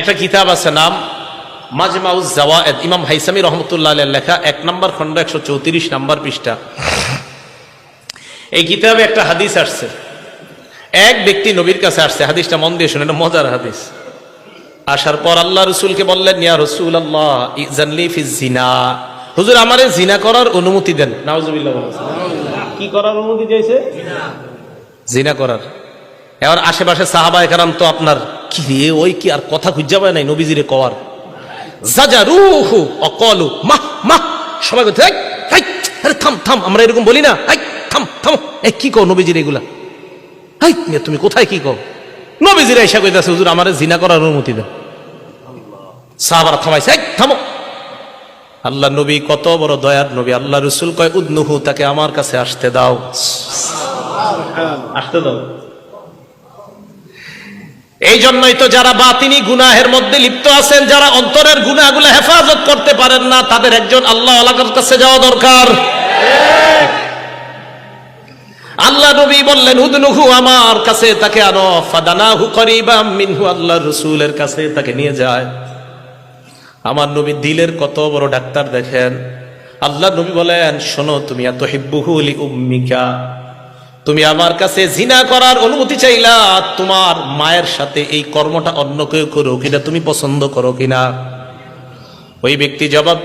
একটা কিতাব আছে নাম মাজমাউজ জাওয়ায়েদ। ইমাম হাইসামি রহমতুল্লাহ লেখা এক নম্বর খণ্ড একশো চৌত্রিশ নম্বর পৃষ্ঠা। এই কিতাবে একটা হাদিস আসছে। এক ব্যক্তি নবীর কাছে আসছে হাদিসটা মন দিয়ে শুনে মজার হাদিস। আসার পর আল্লাহ রসুলকে বললেন ইয়া রসুল আল্লাহ ইজানলি জিনা। হুজুর আমারে জিনা করার অনুমতি দেন। নাউজুবিল্লাহ কি করার অনুমতি চাইছে? জিনা করার। এবার আশেপাশে সাহাবা একরাম তো আপনার কি রে ওই কি আর কথা খুঁজা পায় নাই নবীজিরে কওয়ার? জাজারুহু অকলু মাহ মাহ সবাই বলছে "এই, এই, আরে থাম থাম আমরা এরকম বলি না এই, থাম থাম এই কি কও নবীজির এগুলা? হাই তুমি কোথায় কি কও? নবীজিরা এসা কইতাছে হুজুর আমারে জিনা করার অনুমতি দেন। সাহাবারা থামাইছে "এই, থামো। আল্লাহ নবী কত বড় দয়ার নবী আল্লাহ রসুল কয় উদ্নুহু তাকে আমার কাছে আসতে দাও। আসতে দাও। এই জন্যই তো যারা বাতিনি গুনাহের মধ্যে লিপ্ত আছেন, যারা অন্তরের গুনাহগুলো হেফাজত করতে পারেন না, তাদের একজন আল্লাহ আল্লাহর কাছে যাওয়া দরকার। আল্লাহ নবী বললেন, উদনুহু আমার কাছে, তাকে আনো, ফাদানাহু করিবাম মিনহু আল্লাহ রসুলের কাছে তাকে নিয়ে যায়। আমার নবী দিলের কত বড় ডাক্তার দেখেন। আল্লাহ নবী বলেন, শোনো, তুমি এত হিব্বুহুলি উম্মিকা তুমি আমার কাছে জিনা করার অনুমতি চাইলা, তোমার মায়ের সাথে এই কর্মটা অন্য কেউ করো কিনা তুমি পছন্দ করো কিনা? ওই ব্যক্তি জবাব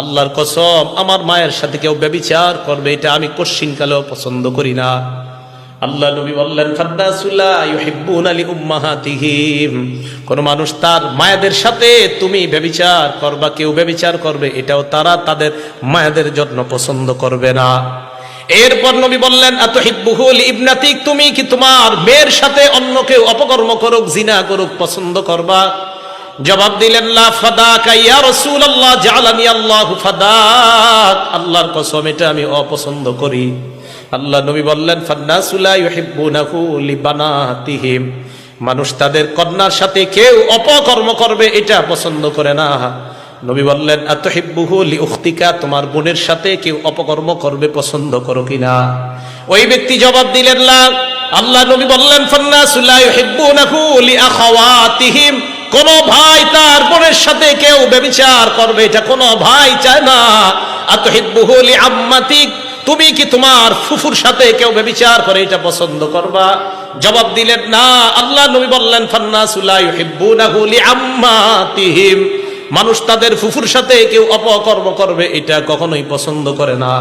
আল্লাহর কসম, আমার মায়ের সাথে কেউ ব্যবিচার করবে, এটা আমি কশিনকালেও পছন্দ করি না। আল্লাহ নবী বললেন কোন মানুষ তার মায়েদের সাথে তুমি ব্যভিচার করবা, কেউ ব্যভিচার করবে, এটাও তারা তাদের মায়েদের জন্য পছন্দ করবে না। এরপর নবী বললেন এত হিব্বুহুল ইবনাতিক তুমি কি তোমার মেয়ের সাথে অন্য কেউ অপকর্ম করুক, জিনা করুক, পছন্দ করবা? জবাব দিলেন, লা আল্লাহর কসম, এটা আমি অপছন্দ করি। আল্লাহ নবী বললেন লিবানাতিহিম। মানুষ তাদের কন্যার সাথে কেউ অপকর্ম করবে, এটা পছন্দ করে না। নবী বললেন এত আতহিব্বুহু লিউখতিকা, তোমার বোনের সাথে কেউ অপকর্ম করবে, পছন্দ করো কিনা ওই ব্যক্তি জবাব দিলেন না আল্লাহ নবী বললেন ফান্নাসুলা ইউহিব্বুনাহু লিআখাওয়াতিহিম। কোন ভাই তার বোনের সাথে কেউ ব্যভিচার করবে, এটা কোন ভাই চায় না। আতহিব্বুহু লিআম্মাতিক, তুমি কি তোমার ফুফুর সাথে কেউ ব্যভিচার করে, এটা পছন্দ করবা? জবাব দিলেন, না, আল্লাহ নবী বললেন লিআম্মাতিহিম। মানুষ তাদের ফুফুর সাথে কেউ অপকর্ম করবে, এটা কখনোই পছন্দ করে না।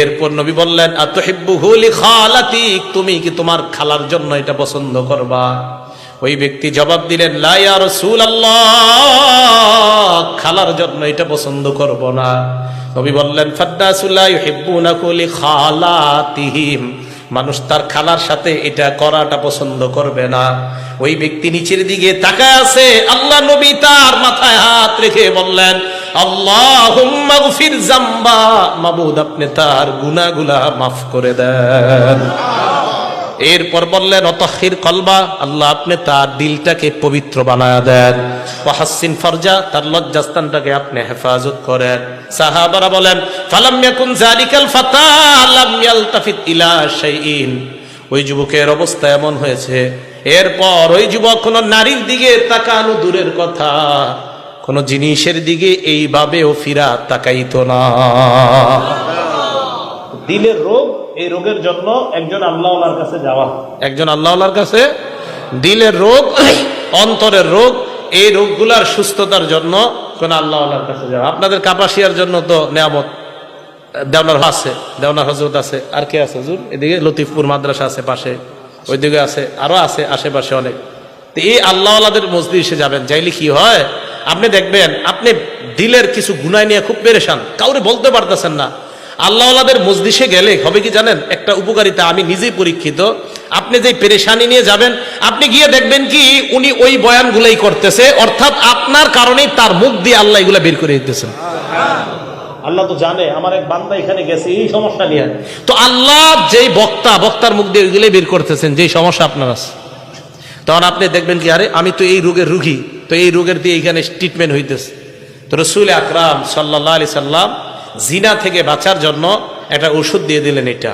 এরপর নবী বললেন, আতহিব্বুহু লিখালাতিক, তুমি কি তোমার খালার জন্য এটা পছন্দ করবা? ওই ব্যক্তি জবাব দিলেন লাইয়া রসুল আল্লাহ খালার জন্য এটা পছন্দ করব না। নবী বললেন ফাদ্দাসুল্লাহ ইউহিব্বুনাহু লিখালাতিহিম, মানুষ তার খালার সাথে এটা করাটা পছন্দ করবে না। ওই ব্যক্তি নিচের দিকে তাকায় আছে, আল্লাহ নবী তার মাথায় হাত রেখে বললেন আল্লাহ আপনি তার গুনাগুলা মাফ করে দেন। এরপর বললেন অতহির কলবা আল্লাহ আপনি তার দিলটাকে পবিত্র বানায় দেন। ওয়াহাসিন ফরজা তার লজ্জাস্থানটাকে আপনি হেফাজত করেন। সাহাবারা বলেন ফালাম ইয়াকুন জালিকাল ফাতা লাম ইয়ালতাফিত ইলা শাইইন। ওই যুবকের অবস্থা এমন হয়েছে। এরপর ওই যুবক কোন নারীর দিকে তাকানো দূরের কথা কোন জিনিসের দিকে এইভাবেও ফিরা তাকাইতো না। দিলের রোগ এই রোগের জন্য একজন আল্লাহর কাছে যাওয়া। একজন আল্লাহর কাছে দিলের রোগ, অন্তরের রোগ, এই রোগগুলার সুস্থতার জন্য কোন আল্লাহর কাছে যাওয়া। আপনাদের কাপাসিয়ার জন্য তো নেয়ামত। দেওনার আছে, দেওনার হজরত আছে, আর কে আছে হুজুর? এদিকে লতিফপুর মাদ্রাসা আছে পাশে, ওইদিকে আছে, আরও আছে আশেপাশে অনেক। তো এই আল্লাহদের মসজিদে যাবেন, যাইলে কি হয়? আপনি দেখবেন, আপনি দিলের কিছু গুনায় নিয়ে খুব পেরেশান, কাউরে বলতে পারতেছেন না। আল্লাহদের মসজিষে গেলে হবে কি জানেন? একটা উপকারিতা আমি নিজেই পরীক্ষিত। আপনি যে পেরেশানি নিয়ে যাবেন আপনি গিয়ে দেখবেন কি উনি ওই বয়ানগুলাই করতেছে অর্থাৎ আপনার কারণেই তার মুখ দিয়ে আল্লাহ এগুলা বের করে দিতেছেন আল্লাহ তো জানে আমার এক বান্দা এখানে গেছে এই সমস্যা নিয়ে। তো আল্লাহ যেই বক্তা বক্তার মুখ দিয়ে ওইগুলোই বের করতেছেন যেই সমস্যা আপনার আছে। তখন আপনি দেখবেন কি আরে আমি তো এই রোগের রুগী তো এই রোগের দিয়ে এখানে ট্রিটমেন্ট হইতেছে। তো রসুল আকরাম সাল্লাহ আলি সাল্লাম জিনা থেকে বাঁচার জন্য একটা ওষুধ দিয়ে দিলেন এটা।